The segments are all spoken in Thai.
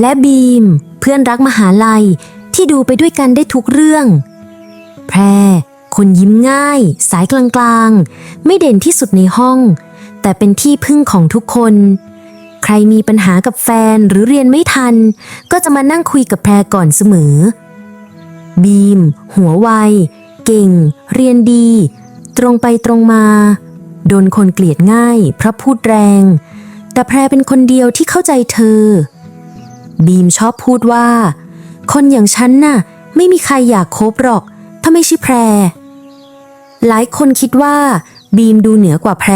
และบีม เพื่อนรักมหาลัยที่ดูไปด้วยกันได้ทุกเรื่อง แพร คนยิ้มง่าย สายกลางๆ ไม่เด่นที่สุดในห้อง แต่เป็นที่พึ่งของทุกคน ใครมีปัญหากับแฟนหรือเรียนไม่ทัน ก็จะมานั่งคุยกับแพรก่อนเสมอ บีม หัวไว เก่ง เรียนดี ตรงไปตรงมา โดนคนเกลียดง่ายเพราะพูดแรง แต่แพรเป็นคนเดียวที่เข้าใจเธอ บีมชอบพูดว่า คนอย่างฉันน่ะ ไม่มีใครอยากคบหรอก ถ้าไม่ใช่แพร หลายคนคิดว่า บีมดูเหนือกว่าแพร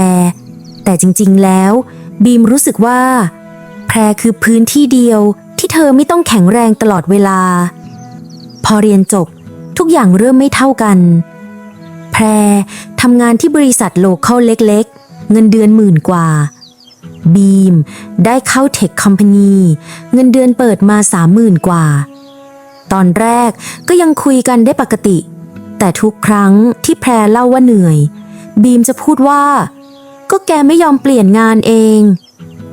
แต่จริงๆแล้ว บีมรู้สึกว่า แพรคือพื้นที่เดียวที่เธอไม่ต้องแข็งแรงตลอดเวลา พอเรียนจบทุกอย่างเริ่มไม่เท่ากัน แพรทำงานที่บริษัทโลเคอลเล็ก ๆ เงินเดือนหมื่นกว่า บีมได้เข้าเทคคอมพานีเงินเดือนเปิดมาสามหมื่นกว่า ตอนแรกก็ยังคุยกันได้ปกติ แต่ทุกครั้งที่แพรเล่าว่าเหนื่อย บีมจะพูดว่า ก็แกไม่ยอมเปลี่ยนงานเอง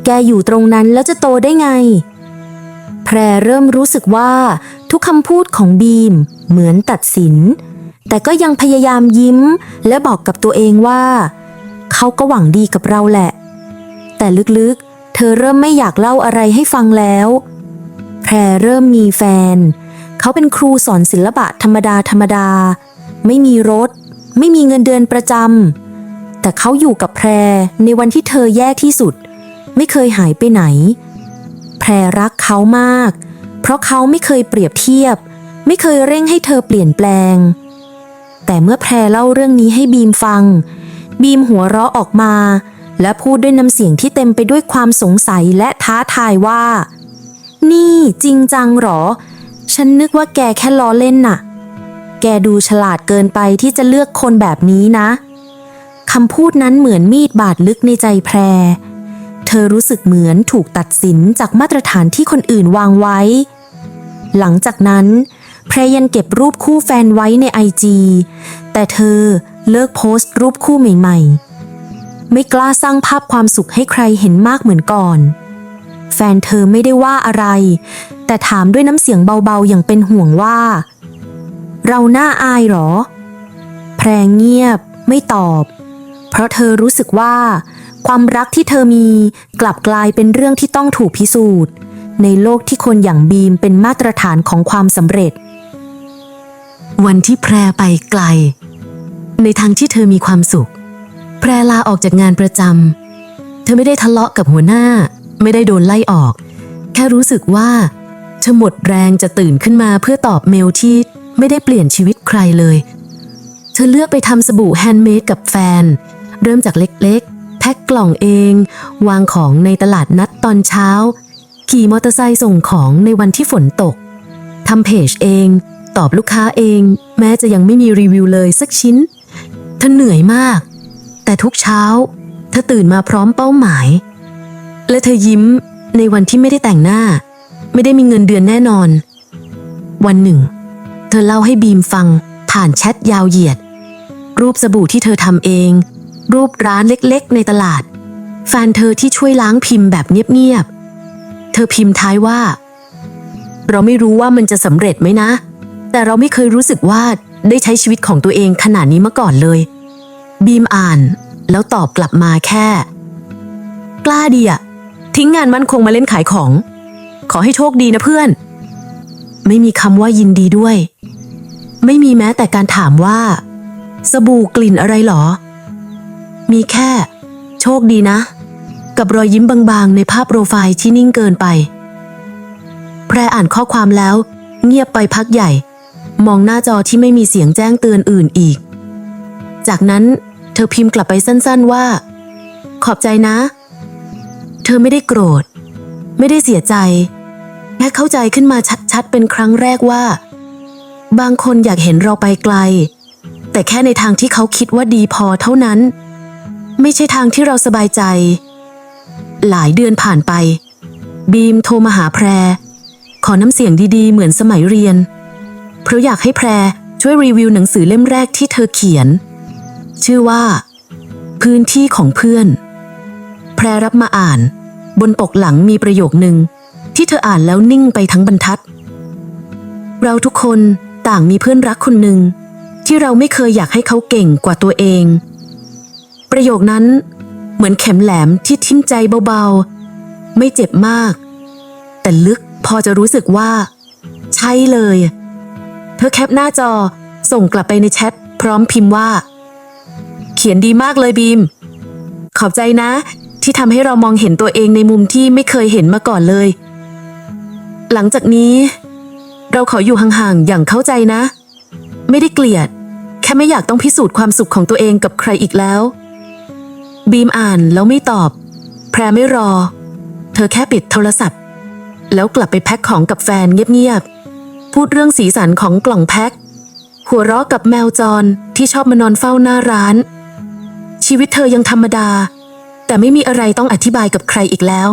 แกอยู่ตรงนั้นแล้วจะโตได้ไง แพรเริ่มรู้สึกว่าทุกคำพูดของบีมเหมือนตัดสิน แต่ก็ยังพยายามยิ้มและบอกกับตัวเองว่า เขาก็หวังดีกับเราแหละ แต่ลึกๆ เธอเริ่มไม่อยากเล่าอะไรให้ฟังแล้ว แพรเริ่มมีแฟน เขาเป็นครูสอนศิลปะธรรมดาธรรมดา ไม่มีรถ ไม่มีเงินเดือนประจำแต่เขาอยู่กับแพรในวันที่เธอแย่ที่สุด ไม่เคยหายไปไหน แพรรักเขามาก เพราะเขาไม่เคยเปรียบเทียบ ไม่เคยเร่งให้เธอเปลี่ยนแปลง แต่เมื่อแพรเล่าเรื่องนี้ให้บีมฟัง บีมหัวเราะออกมา และพูดด้วยน้ำเสียงที่เต็มไปด้วยความสงสัยและท้าทายว่า นี่จริงจังหรอ ฉันนึกว่าแกแค่ล้อเล่นน่ะ แกดูฉลาดเกินไปที่จะเลือกคนแบบนี้นะคำพูดนั้นเหมือนมีดบาดลึกในใจแพร เธอรู้สึกเหมือนถูกตัดสินจากมาตรฐานที่คนอื่นวางไว้ หลังจากนั้นแพรยันเก็บรูปคู่แฟนไว้ในไอจีแต่เธอเลิกโพสต์รูปคู่ใหม่ ๆ ไม่กล้าสร้างภาพความสุขให้ใครเห็นมากเหมือนก่อน แฟนเธอไม่ได้ว่าอะไร แต่ถามด้วยน้ำเสียงเบาๆอย่างเป็นห่วงว่า เราหน้าอายเหรอ แพรเงียบ ไม่ตอบ เพราะเธอรู้สึกว่า ความรักที่เธอมีกลับกลายเป็นเรื่องที่ต้องถูกพิสูจน์ ในโลกที่คนอย่างบีมเป็นมาตรฐานของความสำเร็จ วันที่แพรไปไกล ในทางที่เธอมีความสุข พรลาออกจากงานประจำ เธอไม่ได้ทะเลาะกับหัวหน้า ไม่ได้โดนไล่ออก แค่รู้สึกว่า เธอหมดแรงจะตื่นขึ้นมาเพื่อตอบเมลที่ไม่ได้เปลี่ยนชีวิตใครเลย เธอเลือกไปทำสบู่แฮนด์เมดกับแฟน เริ่มจากเล็กๆ แพ็คกล่องเอง วางของในตลาดนัดตอนเช้า ขี่มอเตอร์ไซค์ส่งของในวันที่ฝนตกทำเพจเอง ตอบลูกค้าเอง แม้จะยังไม่มีรีวิวเลยสักชิ้น เธอเหนื่อยมาก แต่ทุกเช้า เธอตื่นมาพร้อมเป้าหมาย และเธอยิ้มในวันที่ไม่ได้แต่งหน้า ไม่ได้มีเงินเดือนแน่นอน วันหนึ่ง เธอเล่าให้บีมฟัง ผ่านแชทยาวเหยียด รูปสบู่ที่เธอทำเอง รูปร้านเล็กๆ ในตลาด แฟนเธอที่ช่วยล้างพิมพ์แบบเงียบๆ เธอพิมพ์ท้ายว่า เราไม่รู้ว่ามันจะสำเร็จไหมนะ แต่เราไม่เคยรู้สึกว่าได้ใช้ชีวิตของตัวเองขนาดนี้มาก่อนเลย บีมอ่าน แล้วตอบกลับมาแค่ กล้าดีอะทิ้งงานมั่นคงมาเล่นขายของ ขอให้โชคดีนะเพื่อน ไม่มีคำว่ายินดีด้วย ไม่มีแม้แต่การถามว่า สบู่กลิ่นอะไรหรอ มีแค่ โชคดีนะ กับรอยยิ้มบางๆ ในภาพโปรไฟล์ที่นิ่งเกินไป แพรอ่านข้อความแล้ว เงียบไปพักใหญ่ มองหน้าจอที่ไม่มีเสียงแจ้งเตือนอื่นอีก จากนั้นเธอพิมพ์กลับไปสั้นๆว่า ขอบใจนะ เธอไม่ได้โกรธ ไม่ได้เสียใจแค่เข้าใจขึ้นมาชัดๆ เป็นครั้งแรกว่า บางคนอยากเห็นเราไปไกล แต่แค่ในทางที่เขาคิดว่าดีพอเท่านั้น ไม่ใช่ทางที่เราสบายใจ หลายเดือนผ่านไป บีมโทรมาหาแพร ขอน้ำเสียงดีๆ เหมือนสมัยเรียน เพราะอยากให้แพรช่วยรีวิวหนังสือเล่มแรกที่เธอเขียน ชื่อว่า พื้นที่ของเพื่อน แพรรับมาอ่าน บนปกหลังมีประโยคหนึ่งที่เธออ่านแล้วนิ่งไปทั้งบรรทัด เราทุกคนต่างมีเพื่อนรักคนหนึ่งที่เราไม่เคยอยากให้เขาเก่งกว่าตัวเอง ประโยคนั้นเหมือนเข็มแหลมที่ทิ่มใจเบาๆ ไม่เจ็บมาก แต่ลึกพอจะรู้สึกว่า ใช่เลย เธอแคปหน้าจอส่งกลับไปในแชทพร้อมพิมพ์ว่า ขียนดีมากเลยบีม ขอบใจนะ ที่ทำให้เรามองเห็นตัวเองในมุมที่ไม่เคยเห็นมาก่อนเลย หลังจากนี้ เราขออยู่ห่างๆอย่างเข้าใจนะ ไม่ได้เกลียด แค่ไม่อยากต้องพิสูจน์ความสุขของตัวเองกับใครอีกแล้ว บีมอ่านแล้วไม่ตอบ แพรไม่รอ เธอแค่ปิดโทรศัพท์ แล้วกลับไปแพ็คของกับแฟนเงียบๆพูดเรื่องสีสันของกล่องแพ็คหัวเราะกับแมวจรที่ชอบมานอนเฝ้าหน้าร้าน ชีวิตเธอยังธรรมดา แต่ไม่มีอะไรต้องอธิบายกับใครอีกแล้ว